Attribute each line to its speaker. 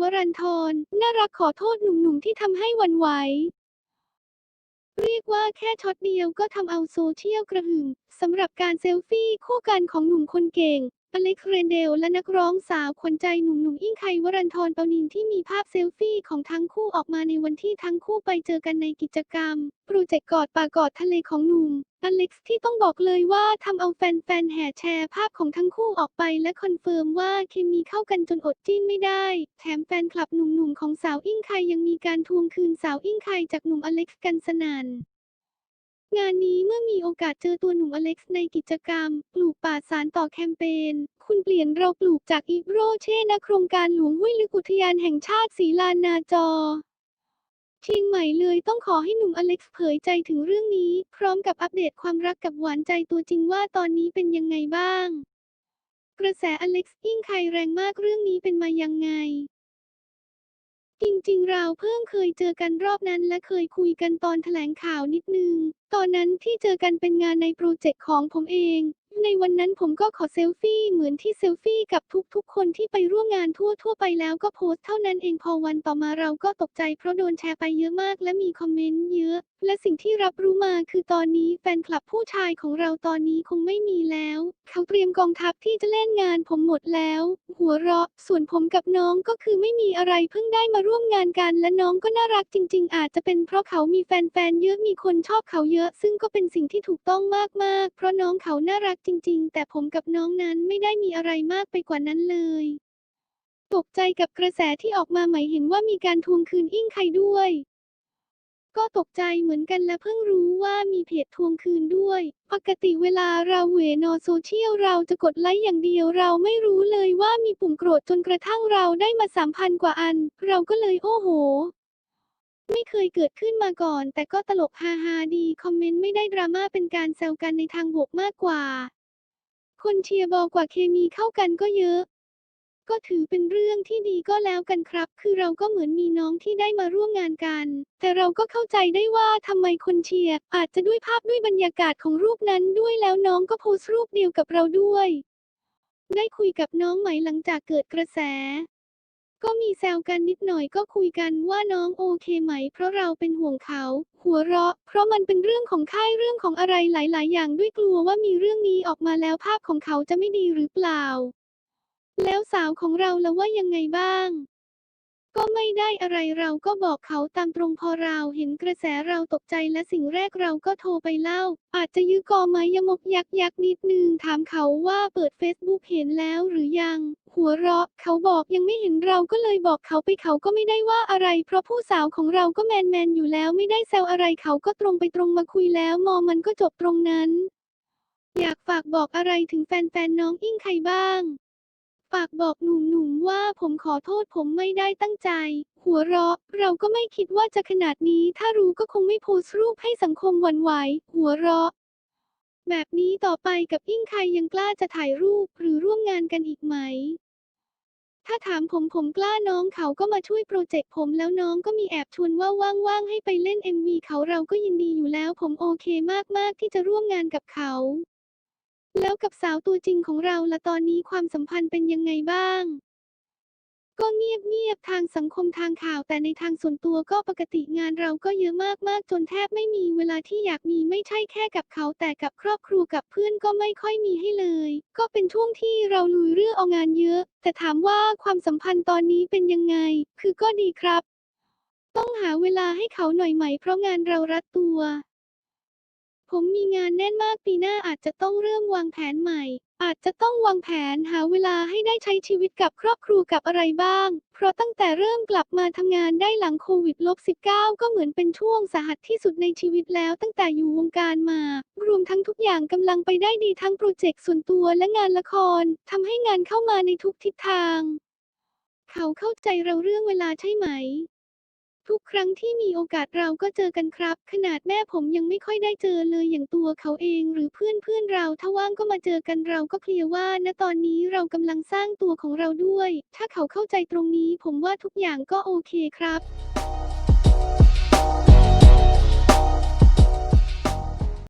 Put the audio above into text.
Speaker 1: วรันทรน่ารักขอโทษหนุ่มๆที่ทำให้วันไหว เรียกว่าแค่ช็อตเดียวก็ทำเอาโซเชียลกระหึ่มสำหรับการเซลฟี่คู่กันของหนุ่มคนเก่ง อเล็กเรนเดลและนักร้องสาวขวัญใจหนุ่มๆอิงไควรันทรเปานินที่มีภาพเซลฟี่ของทั้งคู่ออกมาในวันที่ทั้งคู่ไปเจอกันในกิจกรรม โปรเจกต์กอดป่ากอดทะเลของหนุ่มอเล็กซ์ที่ต้องบอกเลยว่าทำเอาแฟนๆแห่แชร์ภาพของทั้งคู่ออกไปและคอนเฟิร์มว่าเคมีเข้ากันจนอดจิ้นไม่ได้ แถมแฟนคลับหนุ่มๆของสาวอิงไคยังมีการทวงคืนสาวอิงไคจากหนุ่มอเล็กซ์กันสนั่น งานนี้เมื่อมีโอกาสเจอตัวหนุ่มอเล็กซ์ในกิจกรรม ปลูกป่าสารต่อแคมเปญ คุณเปลี่ยนเราปลูกจากอีโรเช่นโครงการหลวงห้วยลึกอุทยานแห่งชาติศรีลานนาจอเชียงใหม่เลยต้องขอให้หนุ่มอเล็กซ์เผยใจถึงเรื่องนี้ พร้อมกับอัปเดตความรักกับหวานใจตัวจริงว่าตอนนี้เป็นยังไงบ้าง กระแสอเล็กซ์ยิ่งใครแรงมากเรื่องนี้เป็นมายังไง เราเพิ่งเคยเจอกันรอบนั้นและเคยคุยกันตอนแถลงข่าวนิดนึง ตอนนั้นที่เจอกันเป็นงานในโปรเจกต์ของผมเอง ในวันนั้นผมก็ขอเซลฟี่เหมือนที่เซลฟี่กับทุกๆ คนที่ไปร่วมงานทั่วทั่วๆไปแล้วก็โพสต์เท่านั้นเองพอวันต่อมาเราก็ตกใจเพราะโดนแชร์ไปเยอะมากและมีคอมเมนต์เยอะ และสิ่งที่รับรู้มาคือตอนนี้แฟนคลับผู้ชายของเราตอนนี้คงไม่มีแล้ว เขาเตรียมกองทัพที่จะเล่นงานผมหมดแล้ว หัวเราะ ส่วนผมกับน้องก็คือไม่มีอะไรเพิ่งได้มาร่วมงานกัน และน้องก็น่ารักจริง ๆ อาจจะเป็นเพราะเขามีแฟนๆเยอะมีคนชอบเขาเยอะ ซึ่งก็เป็นสิ่งที่ถูกต้องมากๆ เพราะน้องเขาน่ารักจริงๆ แต่ผมกับน้องนั้นไม่ได้มีอะไรมากไปกว่านั้นเลย ตกใจกับกระแสที่ออกมาหม่เห็นว่ามีการทวงคืนอิ้งใครด้วย ก็ตกใจเหมือนกันและเพิ่งรู้ว่ามีเพจทวงคืนด้วย ปกติเวลาเราเหวนอโซเชียลเราจะกดไลค์อย่างเดียวเราไม่รู้เลยว่ามีปุ่มโกรธจนกระทั่งเราได้มาสามพันกว่าอัน เราก็เลยโอ้โหไม่เคยเกิดขึ้นมาก่อน แต่ก็ตลกฮาฮาดี คอมเมนต์ไม่ได้ดราม่าเป็นการแซวกันในทางบวกมากกว่า คนเชียร์บอกว่าเคมีเข้ากันก็เยอะ ก็ถือเป็นเรื่องที่ดีก็แล้วกันครับ คือเราก็เหมือนมีน้องที่ได้มาร่วมงานกัน แต่เราก็เข้าใจได้ว่าทำไมคนเชียร์อาจจะด้วยภาพด้วยบรรยากาศของรูปนั้นด้วยแล้วน้องก็โพสต์รูปเดียวกับเราด้วย ได้คุยกับน้องไหมหลังจากเกิดกระแส ก็มีแซวกันนิดหน่อยก็คุยกันว่าน้องโอเคไหม เพราะเราเป็นห่วงเขา หัวเราะ เพราะมันเป็นเรื่องของค่ายเรื่องของอะไรหลาย ๆ อย่างด้วยกลัวว่ามีเรื่องนี้ออกมาแล้วภาพของเขาจะไม่ดีหรือเปล่า แล้วสาวของเราล่ะว่ายังไงบ้าง ก็ไม่ได้อะไรเราก็บอกเขาตามตรงพอเราเห็นกระแสเราตกใจและสิ่งแรกเราก็โทรไปเล่า อาจจะยื้อกอไหมยมกยักยักนิดนึงถามเขาว่าเปิดเฟซบุ๊กเห็นแล้วหรือยัง หัวเราะเขาบอกยังไม่เห็นเราก็เลยบอกเขาไปเขาก็ไม่ได้ว่าอะไร เพราะผู้สาวของเราก็แมนแมนอยู่แล้วไม่ได้แซวอะไรเขาก็ตรงไปตรงมาคุยแล้ว มอมันก็จบตรงนั้น อยากฝากบอกอะไรถึงแฟนๆน้องอิงใครบ้าง ฝากบอกหนุ่มๆว่าผมขอโทษผมไม่ได้ตั้งใจ หัวเราะ เราก็ไม่คิดว่าจะขนาดนี้ ถ้ารู้ก็คงไม่โพสต์รูปให้สังคมหวั่นไหว หัวเราะ แบบนี้ต่อไปกับอิงใครยังกล้าจะถ่ายรูปหรือร่วมงานกันอีกไหม ถ้าถามผมผมกล้าน้องเขาก็มาช่วยโปรเจกต์ผมแล้วน้องก็มีแอบชวนว่าว่างๆให้ไปเล่น MV เขาเราก็ยินดีอยู่แล้ว ผมโอเคมากๆที่จะร่วมงานกับเขา แล้วกับสาวตัวจริงของเราละตอนนี้ความสัมพันธ์เป็นยังไงบ้าง ก็เงียบๆทางสังคมทางข่าวแต่ในทางส่วนตัวก็ปกติงานเราก็เยอะมากๆ จนแทบไม่มีเวลาที่อยากมีไม่ใช่แค่กับเขาแต่กับครอบครัวกับเพื่อนก็ไม่ค่อยมีให้เลย ก็เป็นช่วงที่เราลุยเรื่องเอางานเยอะ แต่ถามว่าความสัมพันธ์ตอนนี้เป็นยังไง คือก็ดีครับ ต้องหาเวลาให้เขาหน่อยไหม เพราะงานเรารัดตัว ผมมีงานแน่นมากปีหน้าอาจจะต้องเริ่มวางแผนใหม่ อาจจะต้องวางแผนหาเวลาให้ได้ใช้ชีวิตกับครอบครัวกับอะไรบ้าง เพราะตั้งแต่เริ่มกลับมาทำงานได้หลังโควิดลบ19ก็เหมือนเป็นช่วงสาหัสที่สุดในชีวิตแล้วตั้งแต่อยู่วงการมา รวมทั้งทุกอย่างกำลังไปได้ดีทั้งโปรเจกต์ส่วนตัวและงานละครทำให้งานเข้ามาในทุกทิศทาง เขาเข้าใจเราเรื่องเวลาใช่ไหม ทุกครั้งที่มีโอกาสเราก็เจอกันครับ ขนาดแม่ผมยังไม่ค่อยได้เจอเลยอย่างตัวเขาเองหรือเพื่อนเพื่อนๆเราถ้าว่างก็มาเจอกันเราก็เคลียร์ว่าณตอนนี้เรากำลังสร้างตัวของเราด้วย ถ้าเขาเข้าใจตรงนี้ผมว่าทุกอย่างก็โอเคครับ